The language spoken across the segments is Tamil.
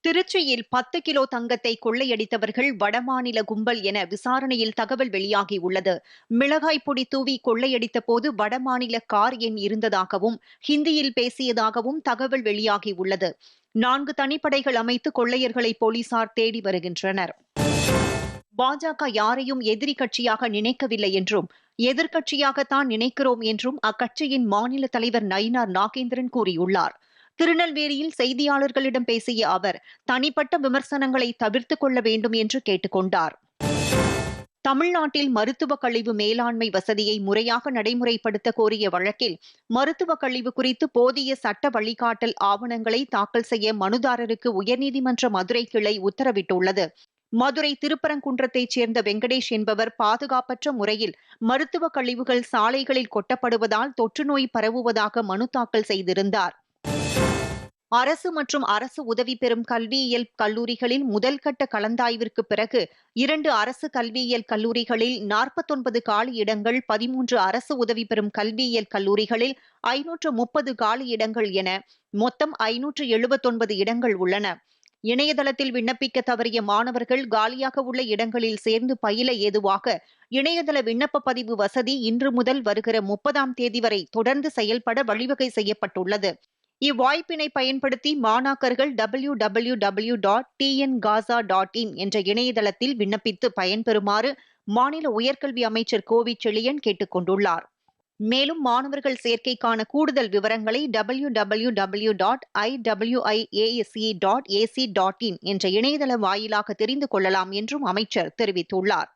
திருச்சியில் பத்து கிலோ தங்கத்தை கொள்ளையடித்தவர்கள் வடமாநில கும்பல் என விசாரணையில் தகவல் வெளியாகியுள்ளது. மிளகாய் பொடி தூவி கொள்ளையடித்த போது வடமாநில கார் எண் இருந்ததாகவும் ஹிந்தியில் பேசியதாகவும் தகவல் வெளியாகியுள்ளது. நான்கு தனிப்படைகள் அமைத்து கொள்ளையர்களை போலீசார் தேடி வருகின்றனர். பாஜக யாரையும் எதிரி கட்சியாக நினைக்கவில்லை என்றும் எதிர்க்கட்சியாகத்தான் நினைக்கிறோம் என்றும் அக்கட்சியின் மாநில தலைவர் நயினார் நாகேந்திரன் கூறியுள்ளார். திருநெல்வேலியில் செய்தியாளர்களிடம் பேசிய அவர் தனிப்பட்ட விமர்சனங்களை தவிர்த்துக் கொள்ள வேண்டும் என்று கேட்டுக்கொண்டார். தமிழ்நாட்டில் மருத்துவ கழிவு மேலாண்மை வசதியை முறையாக நடைமுறைப்படுத்த கோரிய வழக்கில் மருத்துவ கழிவு குறித்து போதிய சட்ட வழிகாட்டல் ஆவணங்களை தாக்கல் செய்ய மனுதாரருக்கு உயர்நீதிமன்ற மதுரை கிளை உத்தரவிட்டுள்ளது. மதுரை திருப்பரங்குன்றத்தைச் சேர்ந்த வெங்கடேஷ் என்பவர் பாதுகாப்பற்ற முறையில் மருத்துவ கழிவுகள் சாலைகளில் கொட்டப்படுவதால் தொற்றுநோய் பரவுவதாக மனு தாக்கல் செய்திருந்தார். அரசு மற்றும் அரசு உதவி பெறும் கல்வியியல் கல்லூரிகளில் முதல்கட்ட கலந்தாய்விற்கு பிறகு இரண்டு அரசு கல்வியியல் கல்லூரிகளில் நாற்பத்தொன்பது காலி இடங்கள் பதிமூன்று அரசு உதவி பெறும் கல்வியியல் கல்லூரிகளில் ஐநூற்று முப்பது காலி இடங்கள் என மொத்தம் ஐநூற்று எழுபத்தொன்பது இடங்கள் உள்ளன. இணையதளத்தில் விண்ணப்பிக்க தவறிய மாணவர்கள் காலியாக உள்ள இடங்களில் சேர்ந்து பயில ஏதுவாக இணையதள விண்ணப்ப பதிவு வசதி இன்று முதல் வருகிற முப்பதாம் தேதி வரை தொடர்ந்து செயல்பட வழிவகை செய்யப்பட்டுள்ளது. இவ்வாய்ப்பினை பயன்படுத்தி மாணாக்கர்கள் W W W dot TN Gaza dot in என்ற இணையதளத்தில் விண்ணப்பித்து பயன்பெறுமாறு மாநில உயர்கல்வி அமைச்சர் கோவி செழியன் கேட்டுக் கொண்டுள்ளார் மேலும் மாணவர்கள் சேர்க்கைக்கான கூடுதல் விவரங்களை W W W dot I dot AC dot in என்ற இணையதள வாயிலாக தெரிந்து கொள்ளலாம் என்றும் அமைச்சர் தெரிவித்துள்ளார்.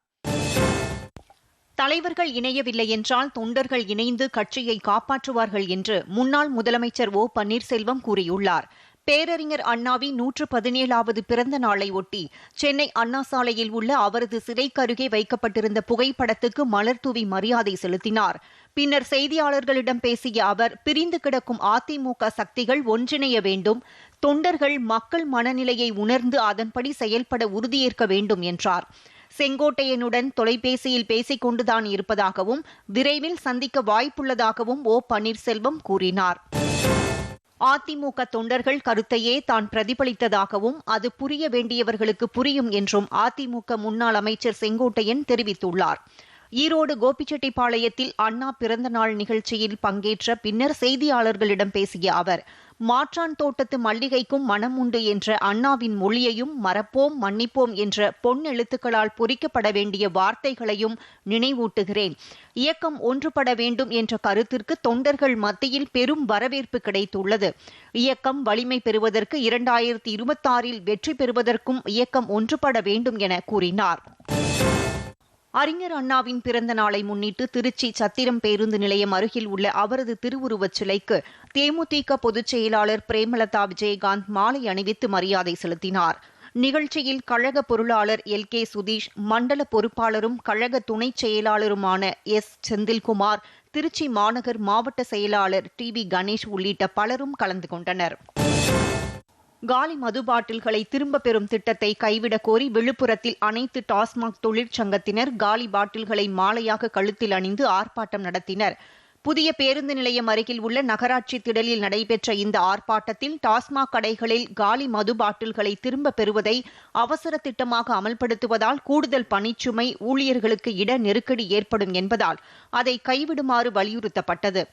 தலைவர்கள் இணையவில்லை என்றால் தொண்டர்கள் இணைந்து கட்சியை காப்பாற்றுவார்கள் என்று முன்னாள் முதலமைச்சர் ஓ பன்னீர்செல்வம் கூறியுள்ளார். பேரறிஞர் அண்ணாவின் நூற்று பதினேழாவது பிறந்த நாளை ஒட்டி சென்னை அண்ணா சாலையில் உள்ள அவரது சிலைக்கு அருகே வைக்கப்பட்டிருந்த புகைப்படத்துக்கு மலர் தூவி மரியாதை செலுத்தினார். பின்னர் செய்தியாளர்களிடம் பேசிய அவர் பிரிந்து கிடக்கும் அதிமுக சக்திகள் ஒன்றிணைய வேண்டும் தொண்டர்கள் மக்கள் மனநிலையை உணர்ந்து அதன்படி செயல்பட உறுதியேற்க வேண்டும் என்றார். செங்கோட்டையனுடன் தொலைபேசியில் பேசிக் கொண்டுதான் இருப்பதாகவும் விரைவில் சந்திக்க வாய்ப்புள்ளதாகவும் ஓ பன்னீர்செல்வம் கூறினார். அதிமுக தொண்டர்கள் கருத்தையே தான் பிரதிபலித்ததாகவும் அது புரிய வேண்டியவர்களுக்கு புரியும் என்றும் அதிமுக முன்னாள் அமைச்சர் செங்கோட்டையன் தெரிவித்துள்ளார். ஈரோடு கோபிச்செட்டிப்பாளையத்தில் அண்ணா பிறந்த நாள் நிகழ்ச்சியில் பங்கேற்ற பின்னர் செய்தியாளர்களிடம் பேசிய அவர் மாற்றான் தோட்டத்து மல்லிகைக்கும் மனம் உண்டு என்ற அண்ணாவின் மொழியையும் மறப்போம் மன்னிப்போம் என்ற பொன் எழுத்துக்களால் பொறிக்கப்பட வேண்டிய வார்த்தைகளையும் நினைவூட்டுகிறேன். இயக்கம் ஒன்றுபட வேண்டும் என்ற கருத்திற்கு தொண்டர்கள் மத்தியில் பெரும் வரவேற்பு கிடைத்துள்ளது. இயக்கம் வலிமை பெறுவதற்கு இரண்டாயிரத்தி இருபத்தாறில் வெற்றி பெறுவதற்கும் இயக்கம் ஒன்றுபட வேண்டும் என கூறினார். அறிஞர் அண்ணாவின் பிறந்த நாளை முன்னிட்டு திருச்சி சத்திரம் பேருந்து நிலையம் அருகில் உள்ள அவரது திருவுருவச் சிலைக்கு தேமுதிக பொதுச் செயலாளர் பிரேமலதா விஜயகாந்த் மாலை அணிவித்து மரியாதை செலுத்தினார். நிகழ்ச்சியில் கழக பொருளாளர் எல். கே. சுதீஷ் மண்டல பொறுப்பாளரும் கழக துணைச் செயலாளருமான எஸ். செந்தில்குமார் திருச்சி மாநகர் மாவட்ட செயலாளர் டி. வி. கணேஷ் உள்ளிட்ட பலரும் கலந்து கொண்டனர். காலி மது பாட்டில்களை திரும்ப பெறும் திட்டத்தை கைவிட கோரி விழுப்புரத்தில் அனைத்து டாஸ்மாக் தொழிற்சங்கத்தினர் காலி பாட்டில்களை மாலையாக கழுத்தில் அணிந்து ஆர்ப்பாட்டம் நடத்தினர். புதிய பேருந்து நிலையம் அருகில் உள்ள நகராட்சி திடலில் நடைபெற்ற இந்த ஆர்ப்பாட்டத்தில் டாஸ்மாக் கடைகளில் காலி மது பாட்டில்களை திரும்ப பெறுவதை அவசர திட்டமாக அமல்படுத்துவதால் கூடுதல் பணிச்சுமை ஊழியர்களுக்கு இட நெருக்கடி ஏற்படும் என்பதால் அதை கைவிடுமாறு வலியுறுத்தப்பட்டது.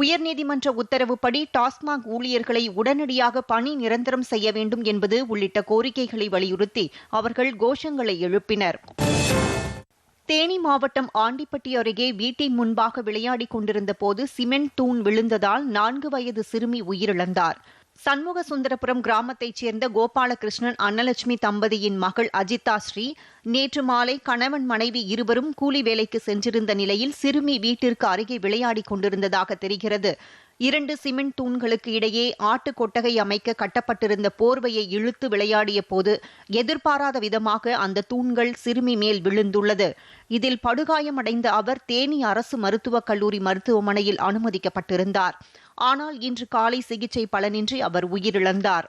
உயர்நீதிமன்ற உத்தரவுப்படி டாஸ்மாக் ஊழியர்களை உடனடியாக பணி நிரந்தரம் செய்ய வேண்டும் என்பது உள்ளிட்ட கோரிக்கைகளை வலியுறுத்தி அவர்கள் கோஷங்களை எழுப்பினர். தேனி மாவட்டம் ஆண்டிப்பட்டி அருகே வீட்டின் முன்பாக விளையாடிக் கொண்டிருந்த போது சிமெண்ட் தூண் விழுந்ததால் நான்கு வயது சிறுமி உயிரிழந்தார். சண்முக சுந்தரபுரம் கிராமத்தைச் சேர்ந்த கோபாலகிருஷ்ணன் அன்னலட்சுமி தம்பதியின் மகள் அஜிதா ஸ்ரீ நேற்று மாலை கணவன் மனைவி இருவரும் கூலி வேலைக்கு சென்றிருந்த நிலையில் சிறுமி வீட்டிற்கு அருகே விளையாடிக் கொண்டிருந்ததாக தெரிகிறது. இரண்டு சிமெண்ட் தூண்களுக்கு இடையே ஆட்டு கொட்டகை அமைக்க கட்டப்பட்டிருந்த போர்வையை இழுத்து விளையாடிய போது எதிர்பாராத விதமாக அந்த தூண்கள் சிறுமி மேல் விழுந்துள்ளது. இதில் படுகாயமடைந்த அவர் தேனி அரசு மருத்துவக் கல்லூரி மருத்துவமனையில் அனுமதிக்கப்பட்டிருந்தார். ஆனால் இன்று காலை சிகிச்சை பலனின்றி அவர் உயிரிழந்தார்.